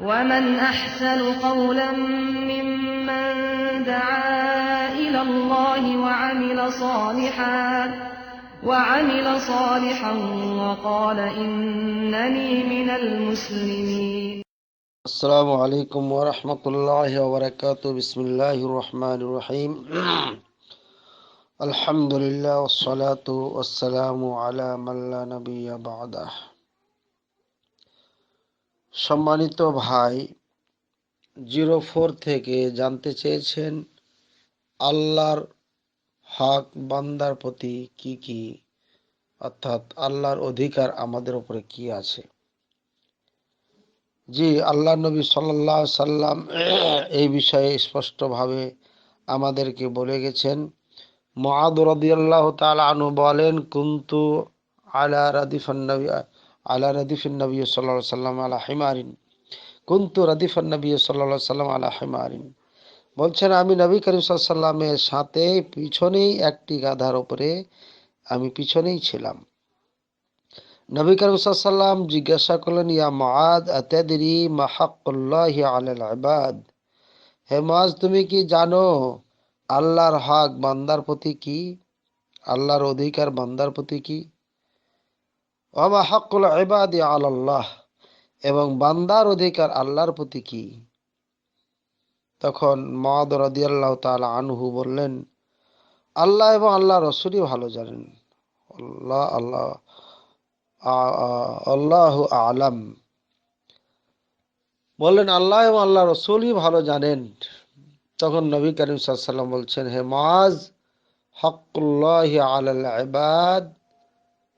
ومن أحسن قولا ممن دعا إلى الله وعمل صالحا وعمل صالحا وقال إنني من المسلمين. السلام عليكم ورحمة الله وبركاته. بسم الله الرحمن الرحيم. الحمد لله والصلاة والسلام على من لا نبي بعده. সম্মানিত ভাই, zero four থেকে জানতে চেয়েছেন আল্লাহর হক বান্দার প্রতি কি কি, অর্থাৎ আল্লাহর অধিকার আমাদের উপরে কি আছে? জি, আল্লাহ নবী সাল্লাহ সাল্লাম এই বিষয়ে স্পষ্টভাবে আমাদেরকে বলে গেছেন। মহাদ রদিয়াল্লাহ তাল আনু বলেন, কুন্তু আলা রাদিফান নবী আলা রাদিফিন নবী সাল্লাহ সাল্লাম আলা হিমারিন। কুন্তু রাদিফান নবী সাল্লাহ সাল্লাম আলা হিমারিন। বলছেন, আমি নবী করিম সাল্লামের সাথে পিছনেই একটি গাধার ওপরে আমি পিছনেই ছিলাম। নবী করিম সাল্লাম জিজ্ঞাসা করলেন, ইয়া মাদ আতাদরি মাহাক্কুল্লাহ আলাল ইবাদ? হে মাজ তুমি কি জানো আল্লাহর হক বান্দার প্রতি কি? আল্লাহর অধিকার বান্দার প্রতি কি? ওমা হকুল ইবাদ আল্লাহ এবং বান্দার অধিকার আল্লাহর প্রতি কি? তখন মাদ রাদিয়াল্লাহ তাআলা আনহু বললেন, আল্লাহ এবং আল্লাহ রসুলই ভালো জানেন। আল্লাহ আল্লাহ আল্লাহ আলাম। বললেন, আল্লাহ এবং আল্লাহ রসুলই ভালো জানেন। তখন নবী করিম সাল্লাম বলছেন, হে মাজ হকুল্লাহ আলাল ইবাদ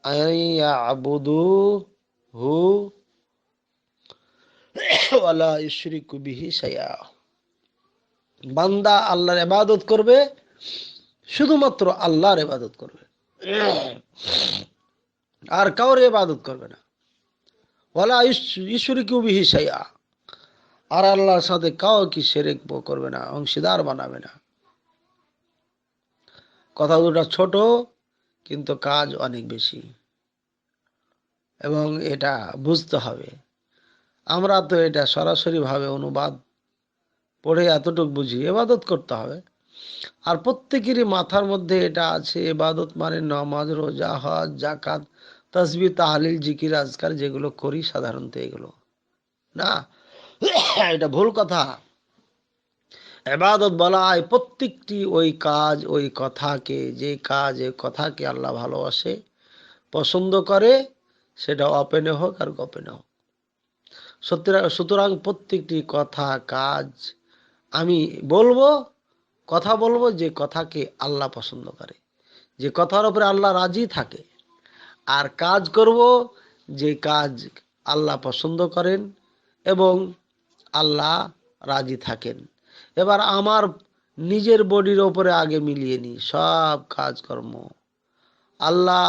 ইশরিকু বান্দা আল্লাহর ইবাদত করবে, শুধুমাত্র আল্লাহর ইবাদত করবে। আর কাউরে ইবাদত করবে না। ওয়ালা ঈশ্বরী কেউ বিহি সাইয়া আর আল্লাহর সাথে কাউ কি সেরেক করবে না, অংশীদার বানাবে না। কথা দুটা ছোট কিন্তু কাজ অনেক বেশি। এবং এটা বুঝতে হবে। আমরা তো এটা সরাসরি ভাবে অনুবাদ পড়ে এতটুকু বুঝি, এবাদত করতে হবে। আর প্রত্যেকেরই মাথার মধ্যে এটা আছে, এবাদত মানে নমাজ, রোজা, হজ জাকাত তসবি, তাহলিল, জিকির, আজকার যেগুলো করি সাধারণত এগুলো। না, এটা ভুল কথা। এবাদত বলা হয় প্রত্যেকটি ওই কাজ, ওই কথাকে, যে কাজ ওই কথাকে আল্লাহ ভালোবাসে, পছন্দ করে, সেটা অপেনে হোক আর গোপেনে হোক। সুতরাং প্রত্যেকটি কথা, কাজ আমি বলব, কথা বলব যে কথাকে আল্লাহ পছন্দ করে। যে কথার উপরে আল্লাহ রাজি থাকে। আর কাজ করব যে কাজ আল্লাহ পছন্দ করেন এবং আল্লাহ রাজি থাকেন। এবার আমার নিজের বডির ওপরে আগে মিলিয়ে নিই, সব কাজকর্ম। আল্লাহ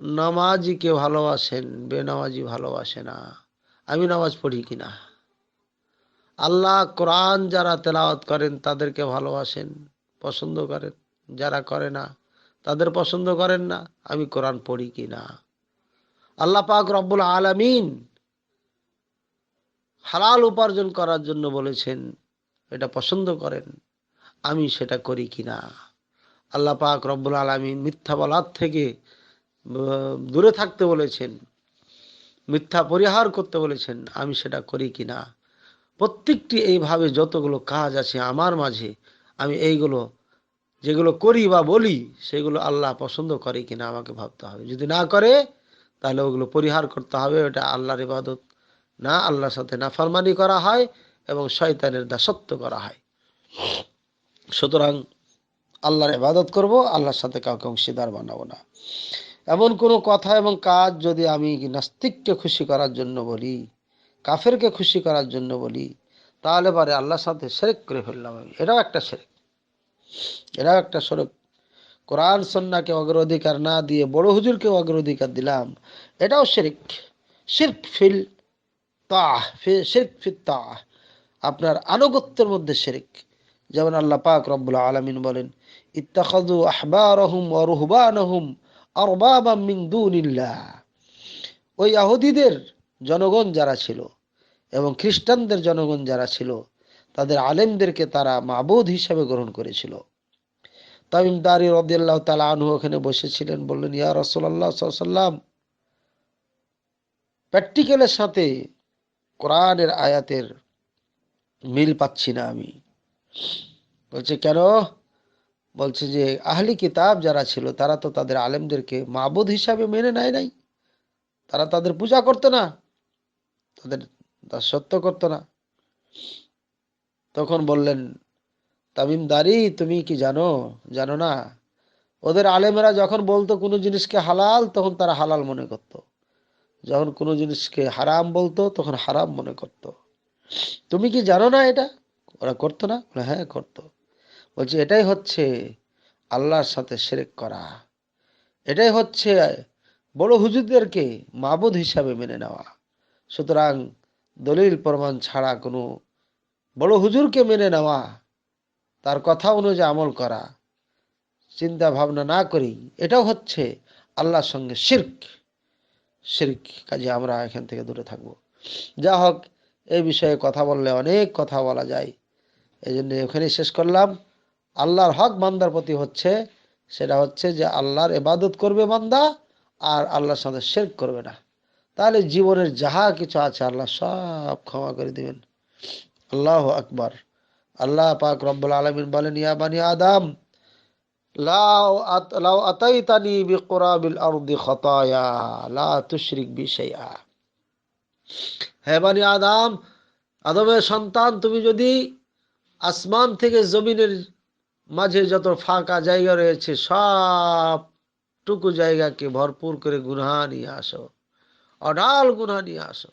নামাজিকে ভালোবাসেন, বেনামাজি ভালোবাসে না। আমি নামাজ পড়ি কিনা আল্লাহ কোরআন যারা তেলাওয়াত করেন, তাদেরকে ভালোবাসেন, পছন্দ করেন। যারা করে না, তাদের পছন্দ করেন না, আমি কোরআন পড়ি কি না? আল্লাহ পাক রব্বুল আলামিন হালাল উপার্জন করার জন্য বলেছেন এটা পছন্দ করেন, আমি সেটা করি কি না আল্লাহ পাক রব্বুল আলামিন মিথ্যা বলার থেকে দূরে থাকতে বলেছেন, মিথ্যা পরিহার করতে বলেছেন, আমি সেটা করি কি না প্রত্যেকটি এইভাবে যতগুলো কাজ আছে আমার মাঝে, আমি এইগুলো, যেগুলো করি বা বলি, সেগুলো আল্লাহ পছন্দ করে কিনা আমাকে ভাবতে হবে। যদি না করে, তাহলে ওগুলো পরিহার করতে হবে, ওটা আল্লাহর ইবাদত। না আল্লাহর সাথে নাফরমানি করা হয় এবং শয়তানের দাসত্ব করা হয়। সুতরাং আল্লাহর ইবাদত করব, আল্লাহর সাথে কাউকে অংশীদার বানাবো না। এমন কোনো কথা এবং কাজ যদি আমি নাস্তিককে খুশি করার জন্য বলি, কাফেরকে খুশি করার জন্য বলি, তাহলে পরে আল্লাহর সাথে সেরেক করে ফেললাম আমি। এটাও একটা সেরেক এটাও একটা সড়ক কোরআন সন্নাকে অগ্রাধিকার না দিয়ে বড় হুজুরকে অগ্রাধিকার দিলাম, এটাও শেরিক। শির্ক ফিল তাহ শির্ক ফিল তাহ। আপনার আনুগত্যের মধ্যে শেরিক। যেমন আল্লাহ পাক রব্বুল আলমিন বলেন ইত্তাখাদু আহবারহুম ওয়া রুহবানহুম আরবাবাম মিন দুনিল্লাহ। ওই ইহুদিদের জনগণ যারা ছিল এবং খ্রিস্টানদের জনগণ যারা ছিল, তাদের আলেমদেরকে তারা মাবুদ হিসাবে গ্রহণ করেছিল। তামিম দারি রদিয়াল্লাহ তালা আনহু ওখানে বসেছিলেন, বললেন, ইয়া রসোল্লাহ সাল্লাম প্র্যাকটিক্যালের সাথে কোরআনের আয়াতের মিল পাচ্ছি না আমি। বলছে, কেন? বলছে যে, আহলি কিতাব যারা ছিল, তারা তো তাদের আলেমদেরকে মাবুদ হিসাবে মেনে নেয় নাই। তারা তাদের পূজা করতো না। তাদের দাসত্ব করতো না। তখন বললেন, তামিম দারি, তুমি কি জানো? জানো না? ওদের আলেমেরা যখন বলতো কোনো জিনিসকে হালাল, তখন তারা হালাল মনে করত। যখন কোনো জিনিসকে হারাম বলতো, তখন হারাম মনে করত। তুমি কি জানো না এটা? ওরা করতো না? হ্যাঁ করতো। বলছি, এটাই হচ্ছে আল্লাহর সাথে সেরেক করা। এটাই হচ্ছে বড় হুজুরদেরকে মাবুদ হিসাবে মেনে নেওয়া। সুতরাং দলিল প্রমাণ ছাড়া কোনো বড় হুজুরকে মেনে নেওয়া, তার কথা অনুযায়ী আমল করা, চিন্তা ভাবনা না করি, এটাও হচ্ছে আল্লাহর সঙ্গে শির্ক। শির্ক কাজে আমরা এখান থেকে দূরে থাকব। যা হোক এই বিষয়ে কথা বললে অনেক কথা বলা যায়। এই জন্য এখানে শেষ করলাম। আল্লাহর হক বান্দার প্রতি হচ্ছে, সেটা হচ্ছে যে আল্লাহর এবাদত করবে বান্দা আর আল্লাহর সাথে শেরক করবে না। তাহলে জীবনের যাহা কিছু আছে আল্লাহ সব ক্ষমা করে দিবেন। আল্লাহ আকবার। আল্লাহ পাক রব্বুল আলমিন বলেন, ইয়া বানি আদাম লাও আত লাও আতাইতানি বিকুরাবিল আরদি খতায়া, লা তুশরিক বি শাইআ হে বানি আদম, আদমের সন্তান, তুমি যদি আসমান থেকে জমিনের মাঝে যত ফাঁকা জায়গা রয়েছে সব টুকু জায়গাকে ভরপুর করে গুনহা নিয়ে আসো অডাল গুনহা নিয়ে আসো।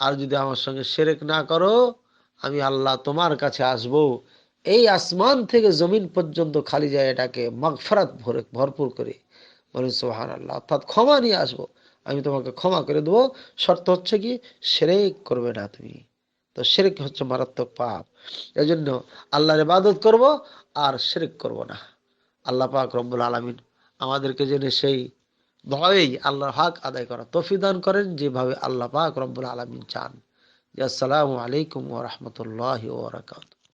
আর যদি আমার সঙ্গে সেরেক না করো, আমি আল্লাহ তোমার কাছে আসব। এই আসমান থেকে জমিন পর্যন্ত খালি জায়গাটাকে মাগফরাত ভরে, ভরপুর করে। বলে সোহান আল্লাহ অর্থাৎ ক্ষমা নিয়ে আসব। আমি তোমাকে ক্ষমা করে দেবো। শর্ত হচ্ছে কি, সেরেক করবে না তুমি। তো সেরেক হচ্ছে মারাত্মক পাপ। এই জন্য আল্লাহর ইবাদত করব আর সেরেক করব না। আল্লাহ পাক রব্বুল আলমিন আমাদেরকে যেন সেই ভাবেই আল্লাহর হক আদায় করা তফি দান করেন, যেভাবে আল্লাহ পাক রব্বুল আলমিন চান। আসসালামু আলাইকুম ওরহমতুল্লাহ ওবরাকাতু